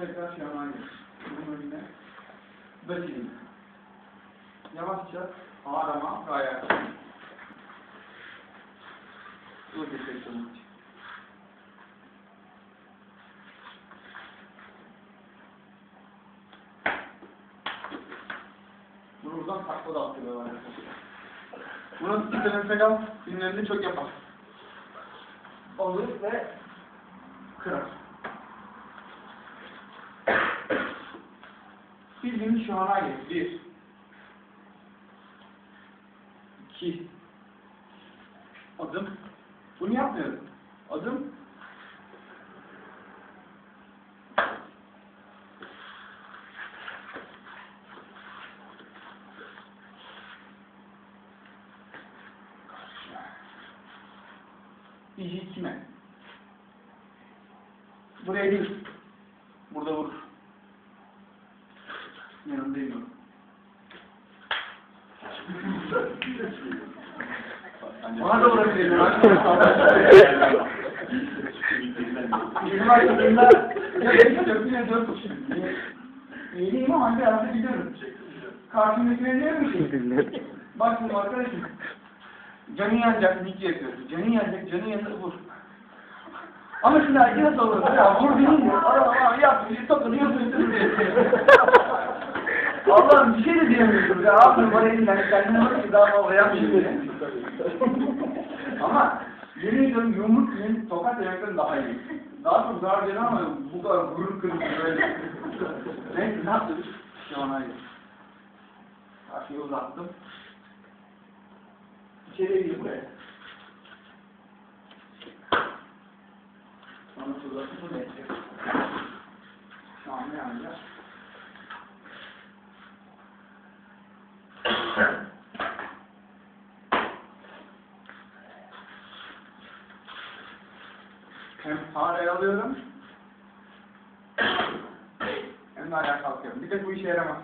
Tekrar şahane. Bunun önüne. Bakayım. Yavaşça ağrama gayet. Dur bir şey. Bunu buradan takla da attırıyorlar. Bunun diferansiyel filmlerinde çok yapar. Alır ve kırar. Bildiğimiz şu ana gel. Bir. İki. Adım. Bunu yapmıyorum. Adım. İyi kime? Buraya değil. Burada vurur. Yanındayım. Bana da vurabilir. Bizim arkadaşımda dört yine dört uçtum. İyiyim ama bir arada gidiyorum. Karşımdakine diyorum ki, bak şimdi arkadaşım, canı yanacak, dik yapıyor. Canı yanacak, canı yanacak, vur. Ama şimdi nasıl olur? Ya vur değil mi? Ama yap, bir toplanıyorsun. Allah'ım bir şey de diyemiyorsun. Ya abi bana elinden kendine bak ki daha yapmayayım diye. ama yemin ediyorum yumruk yiyin tokat yemekten daha iyi. Daha çok zarar verir ama bu kadar gurur kırıcı böyle. Neyse ne yaptık? Şu an hayır. Karşıyı uzattım. İçeriye gir buraya. Sonra uzattım buraya. Şu an ne yapacağız? Hem fareyi alıyorum hem de ayağa kalkıyorum. Bir de bu işe yaramaz.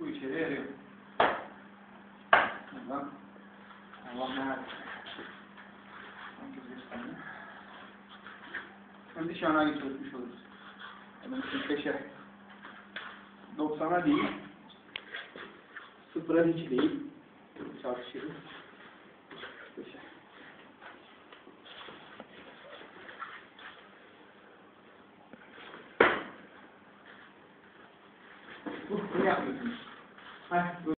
Bu de yarıyor. Buradan Allah merak Hem de şahına geçirmiş oluruz. Hemen 45'e 90'a değil sıfıra hiç değil çarpışırız. 45'e. Bu,